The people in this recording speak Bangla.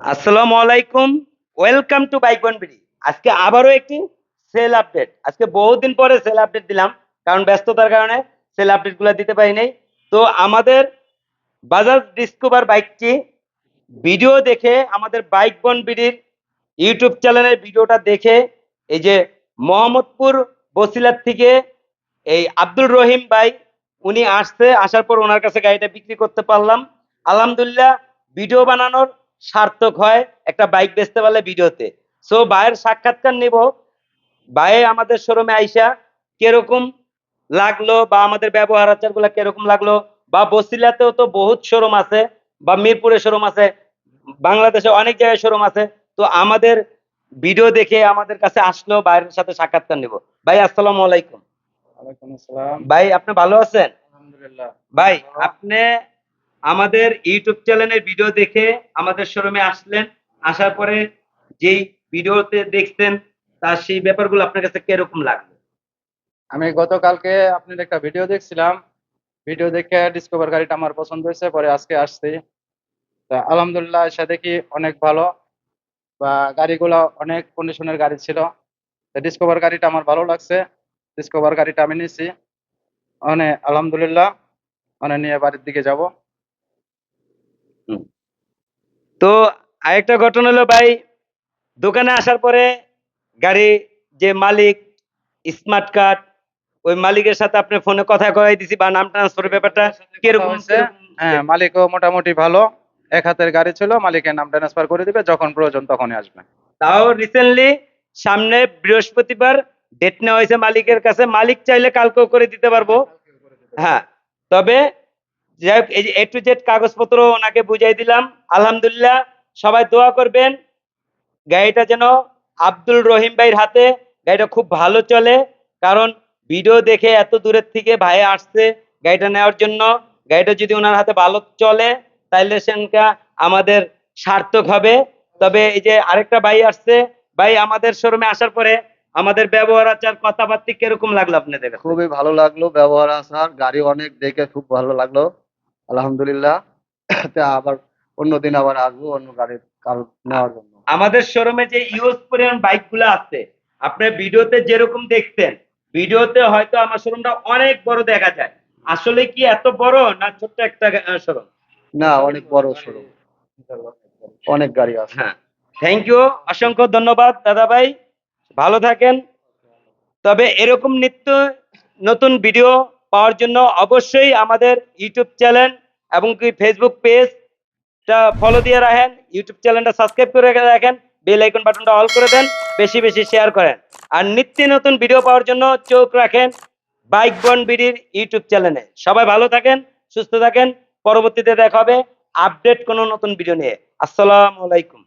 আসসালামু আলাইকুম। ওয়েলকাম টু বাইক বিডি আজকে আবারও একটি সেল আপডেট আজকে বহুদিন পরে সেল আপডেট দিলাম, কারণ ব্যস্ততার কারণে সেল আপডেটগুলো দিতে পারি নাই। তো আমাদের বাজাজ ডিসকভার বাইকটি ভিডিও দেখে, আমাদের বাইক বন বিডির ইউটিউব চ্যানেলের ভিডিওটা দেখে, এই যে মোহাম্মদপুর বসিলার থেকে এই আব্দুল রহিম ভাই, উনি আসছে, আসার পর ওনার কাছে গাড়িটা বিক্রি করতে পারলাম। আলহামদুলিল্লাহ ভিডিও বানানোর সার্থক হয় একটা বাইক বেচতে পারলে ভিডিওতে। সো ভাইয়ের সাক্ষাৎকার নেব। ভাই আমাদের শোরুমে আইসা কীরকম লাগল বা আমাদের ব্যবহার আচারগুলো কীরকম লাগল বা বসিলাতেও তো বহুত শোরুম আছে বা মিরপুরে শোরুম আছে বাংলাদেশে অনেক জায়গায় শোরুম আছে। তো আমাদের ভিডিও দেখে আমাদের কাছে আসলো ভাইয়ের সাথে সাক্ষাৎকার নেব। ভাই আসসালামু আলাইকুম। আসসালাম। ভাই আপনি ভালো আছেন? আলহামদুলিল্লাহ। ভাই আপনি আমাদের ইউটিউব চ্যানেলের ভিডিও দেখে আমাদের শোরুমে আসলেন। আসার পরে যেই ভিডিওতে দেখছেন তার সেই ব্যাপারগুলো আপনার কাছে কীরকম লাগল? আমি গতকালকে আপনার একটা ভিডিও দেখছিলাম। ভিডিও দেখে ডিসকভার গাড়িটা আমার পছন্দ হয়েছে, পরে আজকে আসছি। তা আলহামদুলিল্লাহ এসে দেখি অনেক ভালো বা গাড়িগুলো অনেক কন্ডিশনের গাড়ি ছিল। তা ডিসকভার গাড়িটা আমার ভালো লাগছে। ডিসকভার গাড়িটা আমি নিয়েছি মানে আলহামদুলিল্লাহ মানে নিয়ে বাড়ির দিকে যাব। তো আরেকটা ঘটনা হলো ভাই দোকানে আসার পরে গাড়ি যে মালিক স্মার্ট কার্ড ওই মালিকের সাথে আপনি ফোনে কথা কয়ে দিছি বা নাম ট্রান্সফারের ব্যাপারটা কীরকম হয়েছে? হ্যাঁ মালিকও মোটামুটি ভালো। এক হাতের গাড়ি ছিল মালিকের নাম ট্রান্সফার করে দিবে যখন প্রয়োজন তখনই আসবে। তাও রিসেন্টলি সামনে বৃহস্পতিবার ডেট নেওয়া হয়েছে মালিকের কাছে মালিক চাইলে কালকেও করে দিতে পারব। হ্যাঁ তবে যাই এই এ টু জেড কাগজপত্র ওনাকে বুঝাই দিলাম। আলহামদুলিল্লাহ, সবাই দোয়া করবেন। গাড়িটা যেন আব্দুল রহিম ভাইয়ের হাতে, গাড়িটা খুব ভালো চলে। কারণ ভিডিও দেখে এত দূরের থেকে ভাই আসছে গাড়িটা নেওয়ার জন্য। গাড়িটা যদি ওনার হাতে ভালো চলে, তাইলে সেনকা আমাদের সার্থক হবে। তবে এই যে আরেকটা ভাই আসছে, ভাই আমাদের শোরুমে আসার পরে আমাদের ব্যবহার আচার, কথাবার্তা কীরকম লাগল আপনাদের খুবই ভালো লাগল ব্যবহার আসার গাড়ি অনেক দেখে খুব ভালো লাগল। আলহামদুলিল্লাহ। তা আবার অন্যদিন আবার আসব অন্য গাড়ির কাল নেওয়ার জন্য। আমাদের শোরুমে যে ইউজ পরিমাণ বাইকগুলো আছে আপনার ভিডিওতে যেরকম দেখতেন ভিডিওতে হয়তো আমার শোরুমটা অনেক বড় দেখা যায়। আসলে কি এত বড় না ছোট্ট একটা শোরুম? না অনেক বড় শোরুম। অনেক গাড়ি আছে। হ্যাঁ। থ্যাংক ইউ অসংখ্য ধন্যবাদ দাদা ভাই ভালো থাকেন। তবে এরকম নিত্য নতুন ভিডিও পাওয়ার জন্য অবশ্যই আমাদের ইউটিউব চ্যানেল এবং কি ফেসবুক পেজটা ফলো দিয়ে রাখেন। ইউটিউব চ্যানেলটা সাবস্ক্রাইব করে রাখেন। বেল আইকন বাটনটা অল করে দেন। বেশি বেশি শেয়ার করেন। আর নিত্য নতুন ভিডিও পাওয়ার জন্য চোখ রাখেন বাইক বন বিডির ইউটিউব চ্যানেলে। সবাই ভালো থাকেন, সুস্থ থাকেন। পরবর্তীতে দেখা হবে আপডেট কোনো নতুন ভিডিও নিয়ে। আসসালামু আলাইকুম।